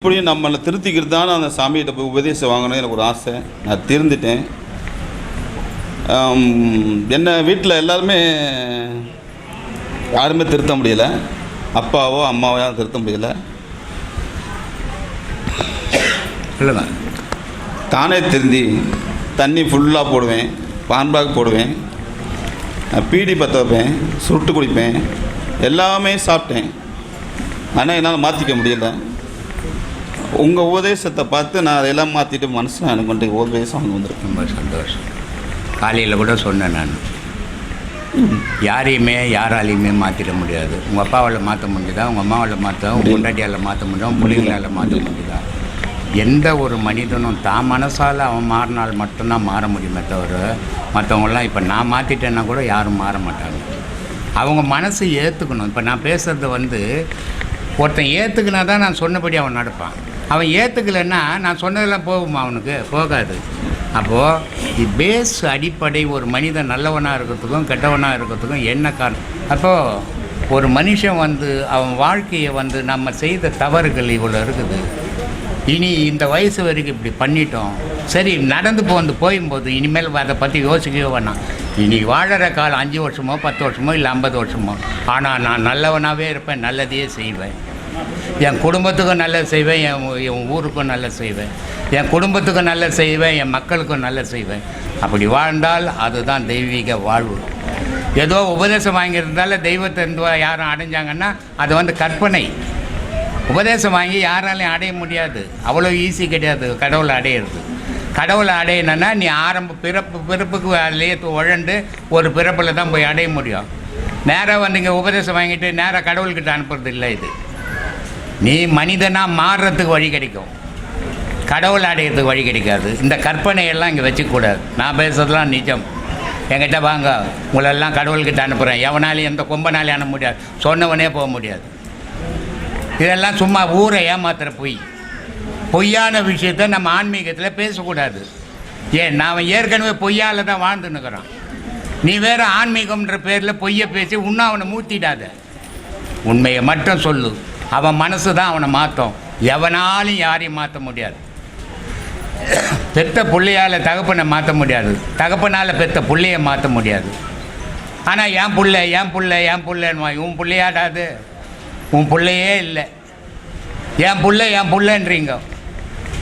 எப்படியும் நம்மளை திருத்திக்கிறது தான் அந்த சாமிகிட்ட போய் உபதேசம் வாங்கணும் எனக்கு ஒரு ஆசை. நான் திருந்துட்டேன். என்னை என்ன வீட்டில் எல்லாருமே யாருமே திருத்த முடியல. அப்பாவோ அம்மாவோ யாரும் திருத்த முடியல. இல்லைண்ணா. தானே திருந்தி தண்ணி ஃபுல்லாக போடுவேன் பான்பாக் போடுவேன் பீடி பற்ற வைப்பேன் சுருட்டு குடிப்பேன் எல்லாமே சாப்பிட்டேன். ஆனால் என்னால் மாற்றிக்க முடியல. உங்கள் உபதேசத்தை பார்த்து நான் அதையெல்லாம் மாற்றிட்டு மனசில் எனக்கு கொண்டு உபதேசம் வாங்க வந்திருக்கேன் ரொம்ப சந்தோஷம். காலையில் கூட சொன்னேன் நான். யாரையுமே யாராலையுமே மாற்றிட முடியாது. உங்கள் அப்பாவால் மாற்ற முடியுதா உங்கள் அம்மாவால் மாற்ற உங்கள் பொண்டாட்டியால் மாற்ற முடியுதா? உங்கள் பிள்ளைங்களால் மாற்ற முடியுதா? எந்த ஒரு மனிதனும் தான் மனசால் அவன் மாறினால் மட்டும்தான் மாற முடியுமே தவிர மற்றவங்களாம் இப்போ நான் மாற்றிட்டேன்னா கூட யாரும் மாற மாட்டாங்க. அவங்க மனசு ஏற்றுக்கணும் இப்போ நான் பேசுகிறது வந்து ஒருத்தன் ஏற்றுக்கினா தான் நான் சொன்னபடி அவன் நடப்பான். அவன் ஏற்றுக்கலைன்னா நான் சொன்னதெல்லாம் போகுமா அவனுக்கு? போகாது. அப்போது பேஸ் அடிப்படை ஒரு மனிதன் நல்லவனாக இருக்கிறதுக்கும் கெட்டவனாக இருக்கிறதுக்கும் என்ன காரணம்? அப்போது ஒரு மனுஷன் வந்து அவன் வாழ்க்கையை வந்து நம்ம செய்த தவறுகள் இவ்வளோ இருக்குது. இனி இந்த வயசு வரைக்கும் இப்படி பண்ணிட்டோம். சரி நடந்து போந்து போயும்போது இனிமேல் அதை பற்றி யோசிக்கவே வேணாம். இனி வாழற காலம் அஞ்சு வருஷமோ பத்து வருஷமோ இல்லை ஐம்பது வருஷமோ. ஆனால் நான் நல்லவனாகவே இருப்பேன் நல்லதையே செய்வேன். என் குடும்பத்துக்கும் நல்லது செய்வேன் என் என் ஊருக்கும் நல்லது செய்வேன். என் குடும்பத்துக்கும் நல்லது செய்வேன் என் மக்களுக்கும் நல்லது செய்வேன். அப்படி வாழ்ந்தால் அதுதான் தெய்வீக வாழ்வு. ஏதோ உபதேசம் வாங்கியிருந்தால தெய்வத்தை இருந்து யாரும் அடைஞ்சாங்கன்னா அது வந்து கற்பனை. உபதேசம் வாங்கி யாராலையும் அடைய முடியாது. அவ்வளோ ஈஸி கிடையாது. கடவுளை அடையிறது. கடவுளை அடையணுன்னா நீ ஆரம்ப பிறப்பு பிறப்புக்கு அதுலேயே உழண்டு ஒரு பிறப்பில் தான் போய் அடைய முடியும். நேராக வந்து இங்கே உபதேசம் வாங்கிட்டு நேராக கடவுள்கிட்ட அனுப்புறது இல்லை இது. நீ மனிதனாக மாறுறதுக்கு வழி கிடைக்கும். கடவுள் அடையிறதுக்கு வழி கிடைக்காது. இந்த கற்பனையெல்லாம் இங்கே வச்சுக்கூடாது. நான் பேசுறதுலாம் நிஜம். என்கிட்ட வாங்க. உங்களெல்லாம் கடவுள்கிட்ட அனுப்புகிறேன் எவனாலையும் எந்த கொம்பனாலையும் அனுப்ப முடியாது. சொன்னவனே போக முடியாது. இதெல்லாம் சும்மா ஊரை ஏமாத்துகிற பொய். பொய்யான விஷயத்த நம்ம ஆன்மீகத்தில் பேசக்கூடாது. ஏன்? நான் ஏற்கனவே பொய்யால தான் வாழ்ந்துன்னுக்குறான் நீ வேற ஆன்மீகம்ன்ற பேரில் பொய்யை பேசி இன்னும் அவனை மூத்திடாத. உண்மையை மட்டும் சொல்லு. அவன் மனசு தான் அவனை மாற்றும் எவனாலும் யாரையும் மாற்ற முடியாது. பெத்த பிள்ளையால் தகப்பனை மாற்ற முடியாது. தகப்பனால் பெத்த பிள்ளையை மாற்ற முடியாது. ஆனால் என் பிள்ள என் பிள்ள என் பிள்ளைன்னு உன் பிள்ளையாடாது உன் பிள்ளையே இல்லை. என் பிள்ளை என் புள்ளன்றீங்க.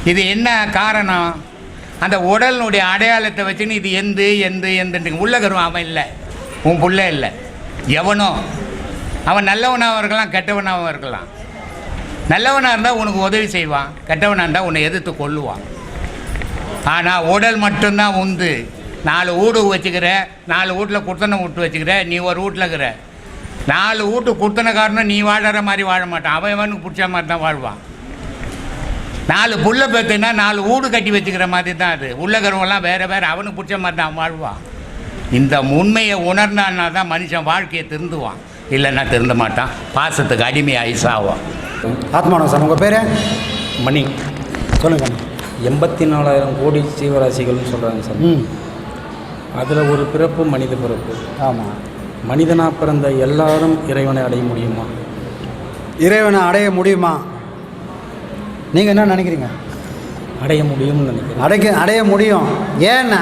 இது என்ன காரணம்? அந்த உடலினுடைய அடையாளத்தை வச்சுன்னு இது எந்து எந்து எந்துன்றீங்க. உள்ளகரும் அவன் இல்லை. உன் பிள்ளை இல்லை. எவனோ. அவன் நல்லவனாகவும் இருக்கலாம் கெட்டவனாகவும் இருக்கலாம். நல்லவனாக இருந்தால் உனக்கு உதவி செய்வான். கெட்டவனாக இருந்தால் உன்னை எதிர்த்து கொள்ளுவான் ஆனால் உடல் மட்டும்தான் உந்து நாலு வீடு வச்சுக்கிற நாலு வீட்டில் குத்தனை விட்டு வச்சுக்கிற நீ ஒரு வீட்டில் இருக்கிற. நாலு வீட்டு குத்தனைக்காரனும் நீ வாழற மாதிரி வாழ மாட்டான். அவன் அவனுக்கு பிடிச்ச மாதிரி தான் வாழ்வான். நாலு புள்ள பெற்றுனா நாலு வீடு கட்டி வச்சுக்கிற மாதிரி தான் அது. உள்ளக்கிறவங்களாம் வேறு வேறு அவனுக்கு பிடிச்ச மாதிரி தான் வாழ்வான். இந்த உண்மையை உணர்ந்தான்னா தான் மனுஷன் வாழ்க்கையை திருந்துவான். இல்லைன்னா திருந்த மாட்டான். பாசத்துக்கு அடிமை ஐசாவான் ஆத்மானம் சார் உங்கள் பேர்? மணி. சொல்லுங்கள் எண்பத்தி நாலாயிரம் கோடி ஜீவராசிகள்னு சொல்கிறாங்க சார். ம். அதில் ஒரு பிறப்பு மனித பிறப்பு. ஆமாம் மனிதனாக பிறந்த எல்லாரும் இறைவனை அடைய முடியுமா? இறைவனை அடைய முடியுமா? நீங்கள் என்ன நினைக்கிறீங்க? அடைய முடியும்னு நினைக்கிறேன். அடைக்க அடைய முடியும். ஏன்னா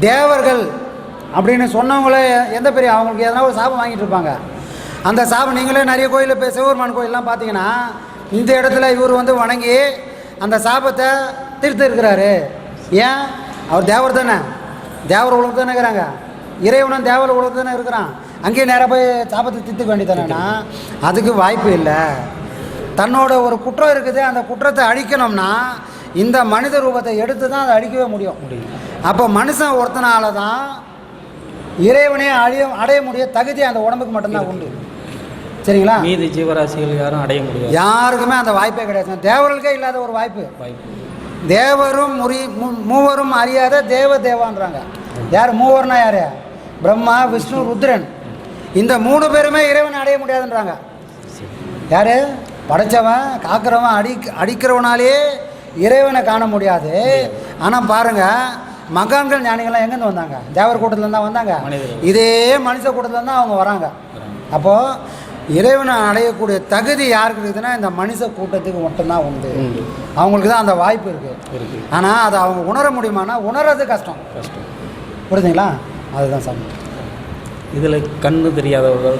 தேவர்கள் அப்படின்னு சொன்னவங்களே எந்த பெரிய அவங்களுக்கு எதனா ஒரு சாபம் வாங்கிட்டு இருப்பாங்க. அந்த சாபம் நீங்களே நிறைய கோயிலில் இப்போ சிவபெருமான் கோயிலெலாம் பார்த்தீங்கன்னா இந்த இடத்துல இவர் வந்து வணங்கி அந்த சாபத்தை திருத்தி இருக்கிறாரு ஏன்? அவர் தேவர் தானே. தேவர் உலகம் தானே இருக்கிறாங்க. இறைவனும் தேவர் உலகம் தானே இருக்கிறான். அங்கேயே நேராக போய் சாபத்தை தித்துக்க வேண்டியதானேன்னா அதுக்கு வாய்ப்பு இல்லை. தன்னோட ஒரு குற்றம் இருக்குது. அந்த குற்றத்தை அழிக்கணும்னா இந்த மனித ரூபத்தை எடுத்து தான் அதை அழிக்கவே முடியும். முடியும் அப்போ மனுஷன் ஒருத்தனால தான் இறைவனே அழிய அடைய முடிய தகுதி அந்த உடம்புக்கு மட்டும்தான் உண்டு. சரிங்களா? மீதி ஜீவராசிகள் யாரும் அடைய முடியாது. யாருக்குமே அந்த வாய்ப்பே கிடையாது. தேவர்களுக்கே இல்லாத ஒரு வாய்ப்பு. வாய்ப்பு. தேவரும் முறி மூவரும் அறியாத தேவ தேவான்றாங்க. யார்? மூவர்னா யார்? பிரம்மா விஷ்ணு ருத்ரன். இந்த மூணு பேருமே இறைவனை அடைய முடியாதுன்றாங்க. யார்? படைச்சவன் காக்கிறவன் அடி அடிக்கிறவனாலே இறைவனை காண முடியாது. ஆனால் பாருங்கள் மகான்கள் ஞானிகள்லாம் எங்கேருந்து வந்தாங்க? தேவர் கூட்டத்தில் தான் வந்தாங்க. இதே மனுஷ கூட்டத்தில் தான் அவங்க வராங்க. அப்போது இறைவனை அடையக்கூடிய தகுதி யாருக்கு இருக்குதுன்னா இந்த மனுஷ கூட்டத்துக்கு மட்டும்தான் உண்டு. அவங்களுக்கு தான் அந்த வாய்ப்பு இருக்குது இருக்கு. ஆனால் அதை அவங்க உணர முடியுமானா உணர்றது கஷ்டம். கஷ்டம். புரியுதுங்களா அதுதான் சாமி இதில் கண்ணு தெரியாதவர்கள்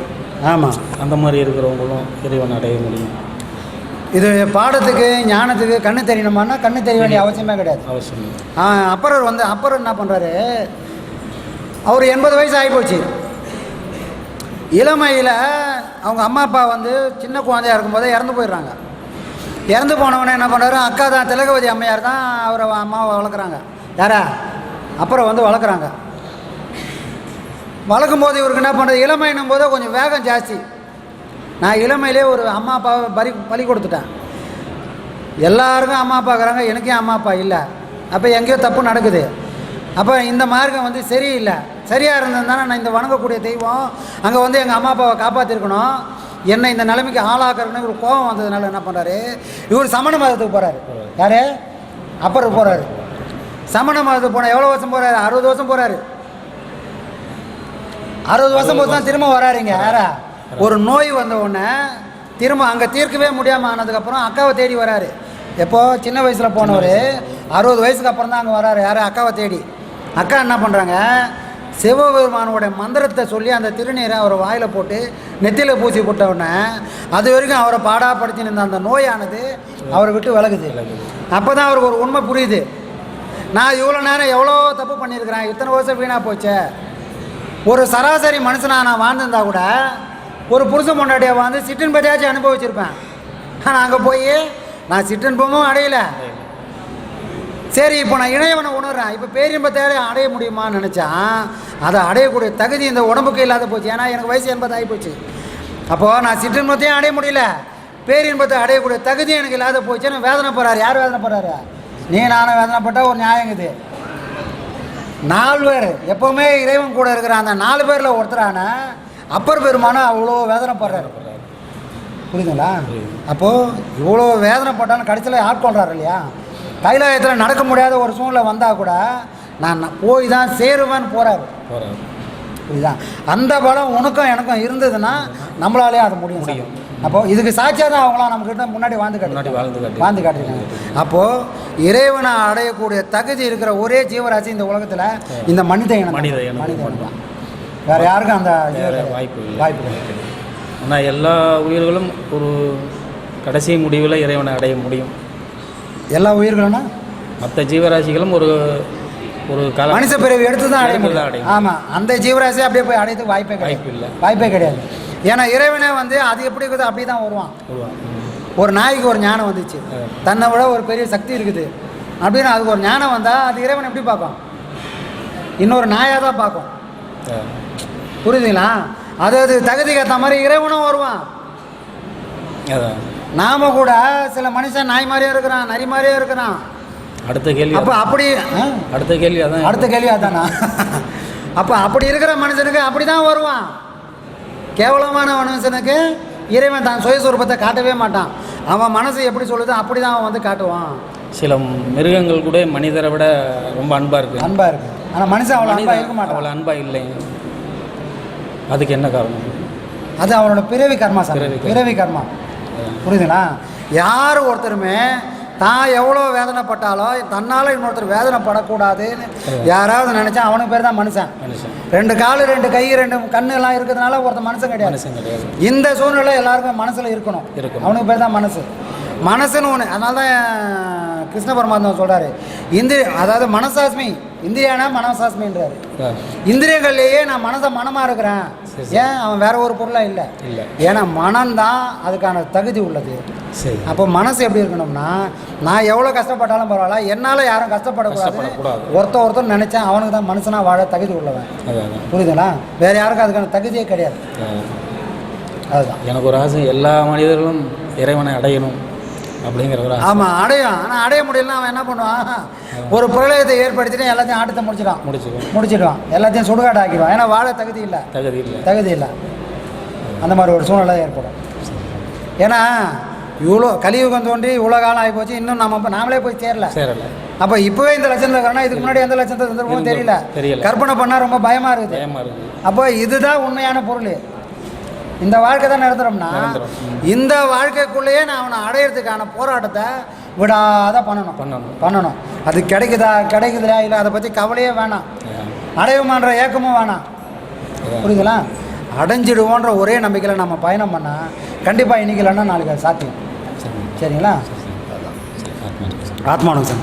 ஆமாம் அந்த மாதிரி இருக்கிறவங்களும் இறைவன் அடைய முடியும். இது பாடத்துக்கு ஞானத்துக்கு கண்ணு தெரியணுமானா கண்ணு தெரிய வேண்டிய அவசியமே கிடையாது. அவசியம். அப்பரர் வந்து அப்பரர் என்ன பண்ணுறாரு அவர் எண்பது வயசு ஆகிப்போச்சு. இளமையில் அவங்க அம்மா அப்பா வந்து சின்ன குழந்தையா இருக்கும்போதே இறந்து போயிடுறாங்க. இறந்து போனவொடனே என்ன பண்ணுறாரு அக்கா தான் திலகவதி அம்மையார் தான் அவரை அம்மாவை வளர்க்குறாங்க. யாரா? அப்புறம் வந்து வளர்க்குறாங்க. வளர்க்கும் போது இவருக்கு என்ன பண்ணுறது இளமைன்னும் போது கொஞ்சம் வேகம் ஜாஸ்தி. நான் இளமையிலே ஒரு அம்மா அப்பாவை பலி பலி கொடுத்துட்டேன். எல்லாருக்கும் அம்மா அப்பா இருக்கிறாங்க. எனக்கே அம்மா அப்பா இல்லை. அப்போ எங்கேயோ தப்பு நடக்குது. அப்போ இந்த மார்க்கம் வந்து சரியில்லை. சரியாக இருந்ததுனால நான் இந்த வணங்கக்கூடிய தெய்வம் அங்கே வந்து எங்கள் அம்மா அப்பாவை காப்பாற்றிருக்கணும் என்னை இந்த நிலைமைக்கு ஆளாக்குறேன்னு இவர் கோபம் வந்ததுனால என்ன பண்ணுறாரு இவர் சமண மதத்துக்கு போகிறாரு யார்? அப்பருக்கு போகிறாரு சமண மதத்துக்கு போனால் எவ்வளோ வருஷம் போகிறாரு அறுபது வருஷம் போகிறாரு அறுபது வருஷம் போது தான் திரும்ப வராருங்க யாரா? ஒரு நோய் வந்த உடனே திரும்ப அங்கே தீர்க்கவே முடியாமல் ஆனதுக்கப்புறம் அக்காவை தேடி வராரு. எப்போ? சின்ன வயசில் போனவர். அறுபது வயசுக்கு அப்புறம் தான் அங்கே வராரு. யார்? அக்காவை தேடி. அக்கா என்ன பண்ணுறாங்க சிவபெருமானோட மந்திரத்தை சொல்லி அந்த திருநீரை அவரை வாயில் போட்டு நெத்தியில் பூசி போட்ட உடனே அது வரைக்கும் அவரை பாடாப்படுத்தின்னு இருந்த அந்த நோயானது அவரை விட்டு விலகுது. அப்போ தான் அவருக்கு ஒரு உண்மை புரியுது. நான் இவ்வளோ நேரம் எவ்வளோ தப்பு பண்ணியிருக்கிறேன்? இத்தனை வருஷம் வீணாக போச்சே. ஒரு சராசரி மனுஷனாக நான் வாழ்ந்திருந்தா கூட ஒரு புருஷன் பொண்டாட்டியை வாழ்ந்து சிற்றின் பற்றியாச்சும் அனுபவிச்சிருப்பேன். ஆனால் அங்கே போய் நான் சிற்றின்பமும் அடையலை. சரி இப்போ நான் இணையவனை உணர்றேன். இப்போ பேரின்பத்தை அடைய முடியுமான்னு நினச்சான். அதை அடையக்கூடிய தகுதி இந்த உடம்புக்கு இல்லாத போச்சு. ஏன்னா எனக்கு வயசு எண்பது ஆகி போச்சு. அப்போது நான் சிற்றின்பத்தையும் அடைய முடியல. பேரின்பத்தை அடையக்கூடிய தகுதி எனக்கு இல்லாத போச்சுன்னு வேதனை போகிறாரு யார் வேதனை போகிறாரு நீ நானும் வேதனைப்பட்டால் ஒரு நியாயங்குது நாலு பேர். எப்போவுமே இறைவன் கூட இருக்கிற அந்த நாலு பேரில் ஒருத்தரான அப்பர் பெருமானம் அவ்வளோ வேதனைப்படுறாரு. புரியுதுங்களா? அப்போது இவ்வளோ வேதனைப்பட்டாலும் கடைசியில் ஆட்கொள்கிறாரு இல்லையா? கைலாயத்தில் நடக்க முடியாத ஒரு சூழ்நிலை வந்தால் கூட நான் போய் தான் சேருவேன்னு போகிறாரு போகிறார் புரியுதா அந்த பலம் உனக்கும் எனக்கும் இருந்ததுன்னா நம்மளாலே அது முடியும் சார். அப்போ இதுக்கு சாட்சியாக தான் அவங்களாம் நம்மக்கிட்ட முன்னாடி வாழ்ந்து முன்னாடி காட்டி வாழ்ந்து காட்டி வாழ்ந்து காட்டிருக்காங்க அப்போது இறைவனை அடையக்கூடிய தகுதி இருக்கிற ஒரே ஜீவராசி இந்த உலகத்தில் இந்த மனித இனம் மனித. மனித. வேற யாருக்கும் அந்த. வாய்ப்பு இல்லை. வாய்ப்பு. ஆனால் எல்லா உயிர்களும் ஒரு கடைசி முடிவில் இறைவனை அடைய முடியும் எல்லா உயிர்களும்னா மற்ற ஜீவராசிகளும் ஒரு ஒரு கால மனுஷ பிறவி எடுத்து தான் அடைய முடியும். ஆமாம் அந்த ஜீவராசி அப்படியே போய் அடையதுக்கு வாய்ப்பே வாய்ப்பு இல்லை. வாய்ப்பே கிடையாது. ஏன்னா இறைவனே வந்து அது எப்படி இருக்குதோ அப்படி தான் வருவான். ஒரு நாய்க்கு ஒரு ஞானம் வந்துச்சு. தன்னை விட ஒரு பெரிய சக்தி இருக்குது. அப்படின்னு அதுக்கு ஒரு ஞானம் வந்தால் அது இறைவன் எப்படி பார்க்கும் இன்னொரு நாயாக தான் பார்க்கும். புரியுதுங்களா? அது அது தகுதிக்கு ஏற்ற மாதிரி இறைவனும் வருவான். அதான். நாம கூட சில மனுஷன் நாய் மாதிரியே இருக்கிறான் நரி மாதிரியே இருக்கிறான். அடுத்த கேள்வி அப்போ அப்படி? அடுத்த கேள்வி அதான். அடுத்த கேள்வி அதானா? அப்போ அப்படி இருக்கிற மனுஷனுக்கு அப்படி தான் வருவான். கேவலமான மனுஷனுக்கு இறைவன் தான் சுயஸ்வரூபத்தை காட்டவே மாட்டான். அவன் மனசு எப்படி சொல்லுதோ அப்படி தான் அவன் வந்து காட்டுவான். சில மிருகங்கள் கூட மனிதரை விட ரொம்ப அன்பா இருக்கு. அன்பா இருக்கு. ஆனால் மனுஷன் அவ்வளோ அன்பா இருக்க மனிதன் அவ்வளோ மாட்டான். அன்பா இல்லை. அதுக்கு என்ன காரணம்? அது அவனோட பிறவி கர்மா சார். பிறவி கர்மா. புரியுதுங்களா யார் ஒருத்தருமே தான் எவ்வளோ வேதனைப்பட்டாலோ தன்னால் இன்னொருத்தர் வேதனைப்படக்கூடாதுன்னு யாராவது நினச்சா அவனுக்கு பேர் தான் மனுஷன். ரெண்டு காலு ரெண்டு கை ரெண்டு கண்ணு எல்லாம் இருக்கிறதுனால ஒருத்தன் மனுஷன் கிடையாது. இந்த சூழ்நிலை எல்லாருக்கும் மனசில் இருக்கணும். இருக்கணும். அவனுக்கு பேர் தான் மனசு. மனசுன்னு ஒன்று அதனால தான் கிருஷ்ண பரமாத்மா சொல்கிறாரு இந்திரிய அதாவது மனசாஸ்மி இந்திரியானா மனசாஸ்மின்றாரு. இந்திரியங்கள்லேயே நான் மனசை மனமாக இருக்கிறேன். ஏன்? அவன் வேற ஒரு பொருளாக இல்லை. இல்லை. ஏன்னா மனம்தான் அதுக்கான தகுதி உள்ளது. சரி. அப்போ மனசு எப்படி இருக்கணும்னா நான் எவ்வளோ கஷ்டப்பட்டாலும் பரவாயில்ல என்னால் யாரும் கஷ்டப்படக்கூடாது. ஒருத்தன் ஒருத்தன் நினச்சேன் அவனுக்கு தான் மனுஷனாக வாழ தகுதி உள்ளவன். புரியுதுங்களா? வேறு யாருக்கும் அதுக்கான தகுதியே கிடையாது. அதுதான். எனக்கு ஒரு ஆசை எல்லா மனிதர்களும் இறைவனை அடையணும். அப்படிங்கிற ஆமாம் அடையும். ஆனால் அடைய முடியலன்னா அவன் என்ன பண்ணுவான்? ஒரு பிரளயத்தை ஏற்படுத்திட்டு எல்லாத்தையும் ஆட்டத்தை முடிச்சிடான் முடிச்சுக்கணும் முடிச்சிடுவான். எல்லாத்தையும் சுடுகாடு ஆக்கிடுவான் ஏன்னா வாழ தகுதி இல்லை. தகுதி இல்லை. தகுதி இல்லை. அந்த மாதிரி ஒரு சூழ்நிலை ஏற்படும். ஏன்னா இவ்வளோ கலியுகம் தோன்றி இவ்வளோ காலம் ஆகி போச்சு இன்னும் நம்ம நாமளே போய் சேரல. சேரலை. அப்போ இப்போவே இந்த லட்சத்தில் இருக்கிறோன்னா இதுக்கு முன்னாடி எந்த லட்சத்தை இருந்திருக்கோம் தெரியல. தெரியல. கற்பனை பண்ணால் ரொம்ப பயமாக இருக்குது. பயமாக இருக்குது. அப்போ இதுதான் உண்மையான பொருள். இந்த வாழ்க்கை தான் நடத்துகிறோம்னா. இந்த வாழ்க்கைக்குள்ளேயே நான் அவனை அடையிறதுக்கான போராட்டத்தை விடாத பண்ணணும். பண்ணணும். பண்ணணும். அது கிடைக்குதா கிடைக்குதா இல்லை அதை பற்றி கவலையே வேணாம். அடையுமான்ற ஏக்கமும் வேணாம். புரியுதுங்களா? அடைஞ்சிடுவோன்ற ஒரே நம்பிக்கையில் நம்ம பயணம் பண்ணால் கண்டிப்பாக இன்னைக்கு இல்லைன்னா நாளைக்கு அது சாத்தியம். சரிங்களா? ஆத்மானம் சார்.